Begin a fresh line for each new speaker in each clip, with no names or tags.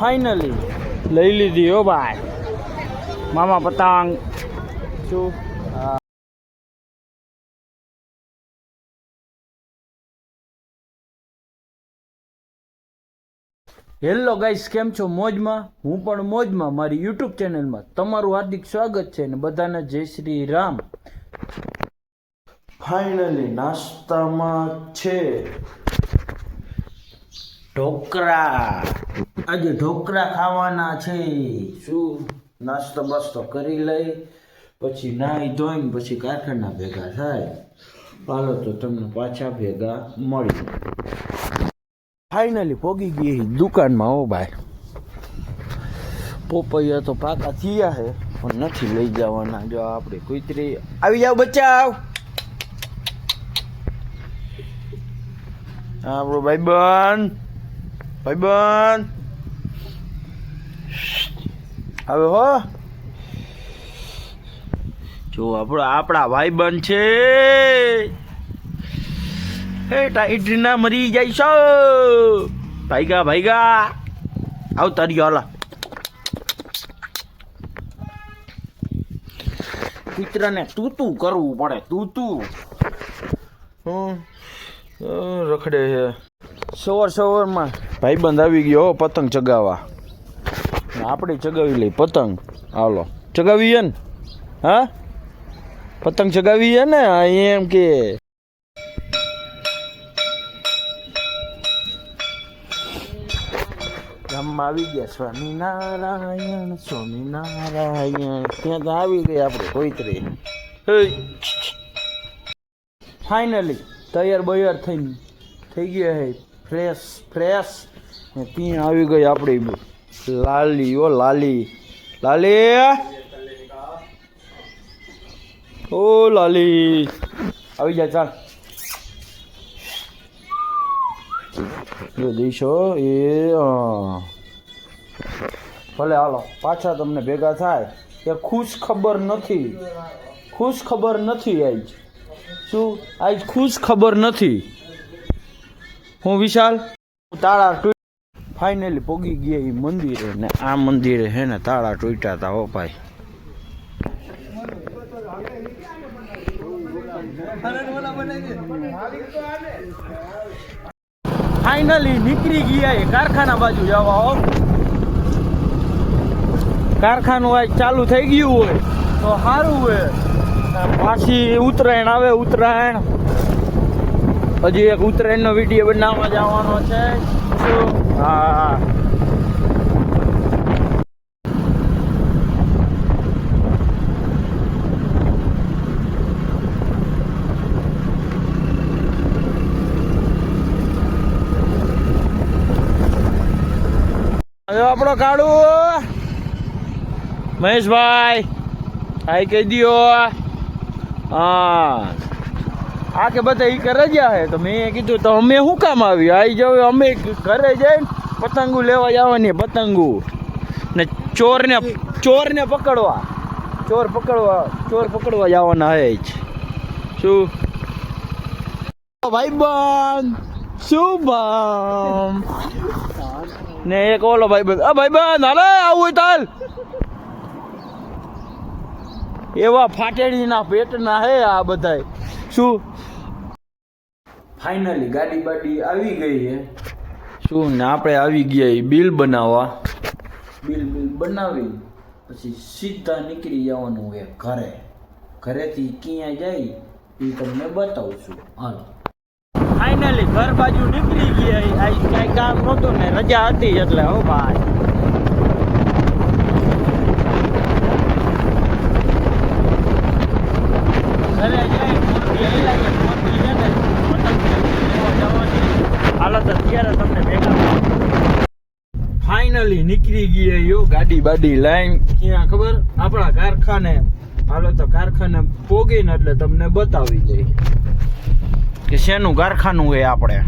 Finally લઈ લીધી હો ભાઈ. મામા પતંગ. શું? હેલો ગાઈસ કેમ છો? મોજમાં? હું પણ મોજમાં. મારી યુટ્યુબ ચેનલમાં તમારું હાર્દિક સ્વાગત છે અને બધાને જય શ્રી રામ. ફાઇનલી નાસ્તામાં છે. ઢોકળા આજે ઢોકળા ખાવાના છે. શું? નાસ્તો બાસ્તો કરી લઈ, પછી નાહી ધોઈને પછી કારખાના ભેગા થાય. હાલો તો તમને પાછા ભેગા મળી ફાઇનલી પોગી ગઈ દુકાનમાં હો ભાઈ. પોપૈયા તો પાકા થયા છે પણ નથી લઈ જવાના. જો આપણે કુતરી આવી જાવ બચાવ. આપણો ભાઈબંધ ભાઈબંધ. હવે હો. જો આપણો આપણા ભાઈબંધ છે. હે ટાઈટ ના મરી છો. ભાઈગા ભાઈગા. આવ તારી હાલા. કૂતરાને તૂતું કરવું પડે, તૂતું. હમ. રખડે છે. સવાર સવારમાં ભાઈબંધ આવી ગયો હો પતંગ ચગાવવા. આપણે ચગાવી લઈ પતંગ. હાલો. ચગાવીએ ને હા? પતંગ ચગાવીએ ને એમ કે ગામમાં આવી ગયા સ્વામી નારાયણ સ્વામી નારાયણ ત્યાં તો આવી ગઈ આપણે કોઈતરી ફાઇનલી તૈયાર બૈયાર થઈને થઈ ગયા હે. ફ્રેશ ફ્રેશ ને ત્યાં આવી ગઈ આપણી લાલી, ઓ લાલી. લાલી. ઓ લાલી. આવી જાય ચાલ. દઈશો એ. ભલે હાલો, પાછા તમને ભેગા થાય. એ ખુશ ખબર નથી. ખુશ ખબર નથી આજ. શું? આજ ખુશ ખબર નથી. હું વિશાલ. તાળા ફાઇનલી પોગી ગયા એ મંદિરે ને આ મંદિરે હે ને તાળા તૂટ્યા હતા હો ભાઈ. ફાઇનલી નીકળી ગયા એ કારખાના બાજુ જવા હો. કારખાનું આજ ચાલુ થઈ ગયું હોય તો સારું હોય. પાછી ઉત્તરાયણ આવે ઉત્તરાયણ. હજી એક ઉત્તરાયણનો વીડિયો બનાવવા જવાનો છે. હા હવે આપણો કાળુ. મહેશભાઈ આઈ કહી દો હા. આ કે બધા એ કરે ગયા હે? તો મેં કીધું, તો અમે શું કામ આવ્યું? આવી જાવ અમે ઘરે જઈને પતંગો લેવા જવાની પતંગો. ને ચોરને ચોરને પકડવા. ચોર પકડવા ચોર પકડવા જવાના હે જ. શું? ભાઈબંધ શુભમ ને એક ઓલો ભાઈ બંધ. આ ભાઈ ભાઈબંધ હાલે, આવું તાલ. એવા ફાટેડીના પેટના હે આ બધાય. શું? ફાઇનલી ગાડી બાડી આવી ગઈ છે શું ને આપણે આવી ગયા બિલ બનાવવા? બિલ બિલ બનાવી. પછી સીધા નીકળી જવાનું એ ઘરે. ઘરેથી ક્યાં જાય એ તમને બતાવું છું હાલો. ફાઇનલી ઘર બાજુ નીકળી ગયા આ કઈ કામ નહોતું ને રજા હતી એટલે હો ભાઈ ઘરે જઈ મોરબી લઈ લાવીએ. મોરબી છે ને, પતંગ લેવા જવાની. હાલો તો અત્યારે તમને ભેગા ફાઇનલી નીકળી ગયા યો ગાડી બાડી લાઈન. ક્યાં ખબર? આપણા કારખાને. હાલો તો કારખાને પોગીને એટલે તમને બતાવી દઈ કે શેનું કારખાનું એ આપણે?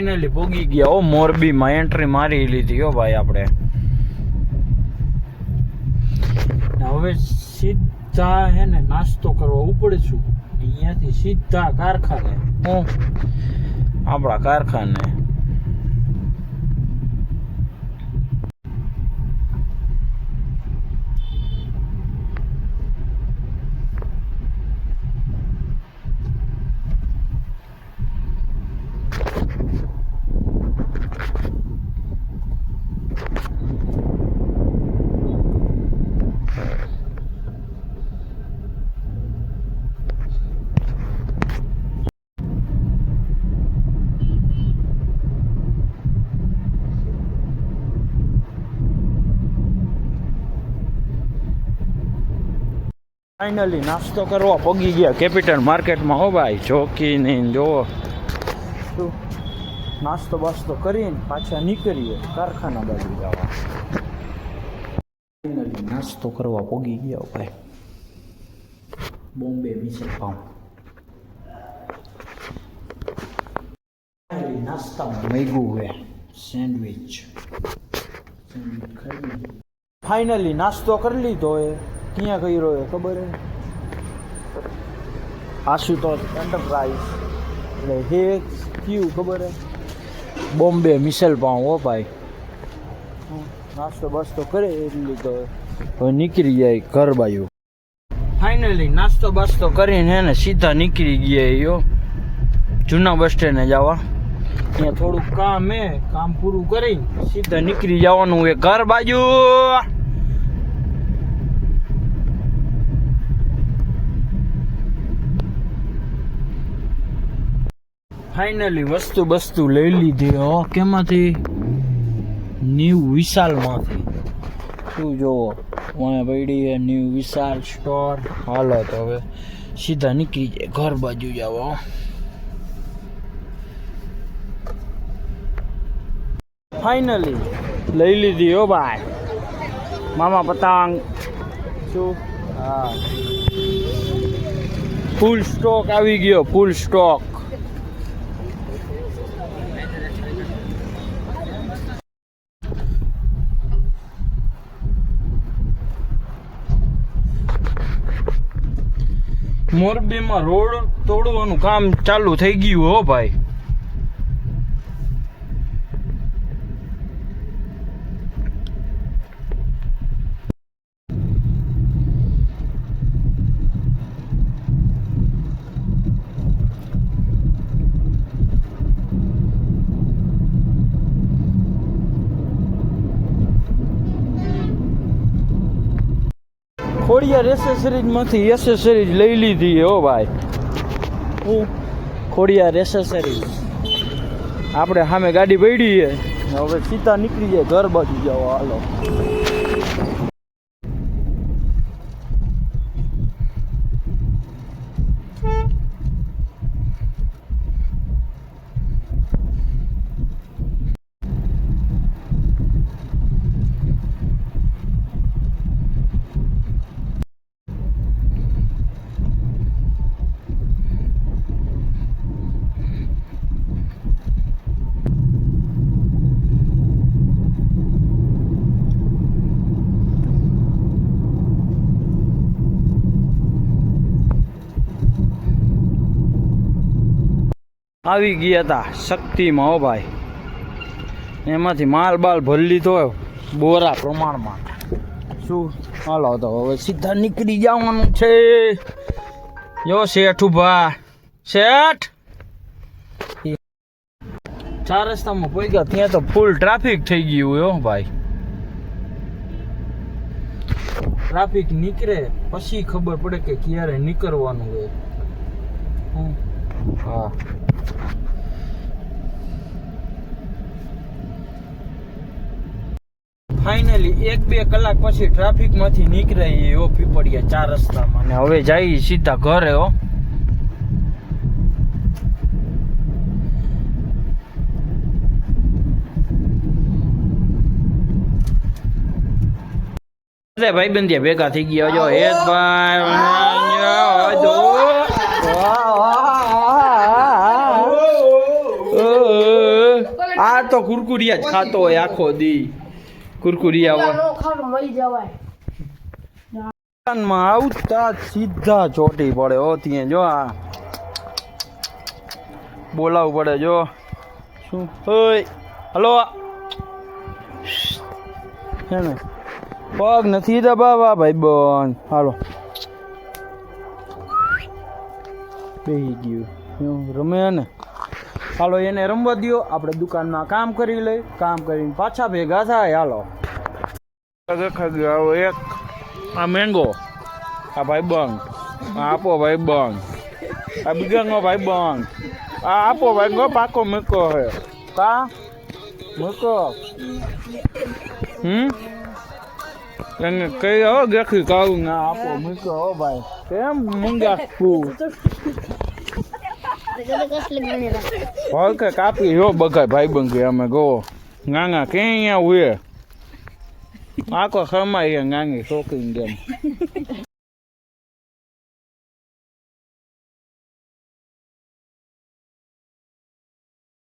ફાઇનલી ભોગી ગયા ઓ મોરબીમાં એન્ટ્રી મારી લીધી હો ભાઈ આપણે. હવે સીધા હે ને નાસ્તો કરવા ઉપડશું અહીંયાથી સીધા કારખાને. હું આપણા કારખાને. ફાઇનલી નાસ્તો કરવા પગી ગયા કેપિટલ માર્કેટમાં. હો ભાઈ ચોકી ને જોવો શું? નાસ્તો બાસ્તો કરીને પાછા નીકળીએ કારખાના બાજુ જવા. ફાઇનલી નાસ્તો કરવા પગી ગયા ભાઈ. બોમ્બે મિસલ પાઉં નાસ્તામાં મેગું હે. સેન્ડવિચ સેન્ડવિચ ફાઇનલી નાસ્તો કરી લીધો એ ક્યાં કર્યો એ ખબર હે? આશુતોષ એન્ટરપ્રાઇઝ એટલે હે કયું ખબર હે? બોમ્બે મિસલ પાઉં હો ભાઈ. નાસ્તો બાસ્તો કરે એટલી તો. હવે નીકળી જાય ઘર બાજુ. ફાઇનલી નાસ્તો બાસ્તો કરીને એને સીધા નીકળી ગયા યો જૂના બસ સ્ટેન્ડે જવા. ત્યાં થોડુંક કામ હે, કામ પૂરું કરી સીધા નીકળી જવાનું એ ઘર બાજુ. ફાઇનલી વસ્તુ બસ્તુ લઈ લીધી, હો. કેમાંથી? ન્યૂ વિશાલમાંથી શું જોવો મને પડી છે ન્યૂ વિશાલ સ્ટોર હાલો તો હવે સીધા નીકળી જાય, ઘર બાજુ જાવ હો. ફાઇનલી લઈ લીધી, હો ભાઈ. મામા પતંગ. શું? હા. ફૂલ સ્ટોક આવી ગયો ફૂલ સ્ટોક મોરબીમાં રોડ તોડવાનું કામ ચાલુ થઈ ગયું હો ભાઈ. ખોડિયાર એસેસરીઝમાંથી એસેસરીઝ લઈ લીધી હો ભાઈ. હું? ખોડિયાર એસેસરીઝ આપણે સામે ગાડી પડી છે. હવે સીતા નીકળી જાય ઘર બાજુ જાઓ હાલો. આવી ગયા હતા શક્તિમાં હો ભાઈ. એમાંથી માલ બાલ ભરી લીધો બોરા પ્રમાણમાં. શું? હાલો, તો હવે સીધા નીકળી જવાનું છે. જો શેઠ ઊભા. શેઠ! ચાર રસ્તામાં પહોંચ્યા ત્યાં તો ફૂલ ટ્રાફિક થઈ ગયું હો ભાઈ. ટ્રાફિક નીકળે, પછી ખબર પડે કે ક્યારે નીકળવાનું હોય. હા. ફાઇનલી એક બે કલાક પછી ટ્રાફિકમાંથી નીકળાય એવો પીપળિયા ચાર રસ્તામાં. ને હવે જઈ સીધા ઘરે હો. ભાઈ બંધિયા ભેગા થઈ ગયા. જો હેતભાઈ તો કુરકુરિયા જ ખાતો હોય આખો દી. કુરકુરિયા હોય. દુકાનમાં આવતા સીધા ચોટી પડે હો ત્યાં જો આ. બોલાવવું પડે જો. શું? હોય હલો. છે ને? પગ નથી દબાવા ભાઈ બોન. હાલો. બેહી ગયું. રમે ને? હાલો એને રમવા દ્યો. આપણે દુકાનમાં કામ કરી લઈ. કામ કરીને પાછા ભેગા થાય. હાલો. એક. આ મેંગો આ ભાઈ બંગ આ આપો ભાઈ બંગ આ બીજાનો ભાઈ બંગ આ આપો ભાઈ ગો પાકો મૂકો હે. કા? મૂકો. હમ? એને કઈ હો ગેખી કાવું ના આપો મૂકો હો ભાઈ. કેમ મૂંગા તું? હોય કે કાપી, જો બગાય ભાઈ બંગ અમે ગો ગાંગા કે અહીંયા હુએ આખો ખમાઈ ગાંગી શોખીન ગેમ.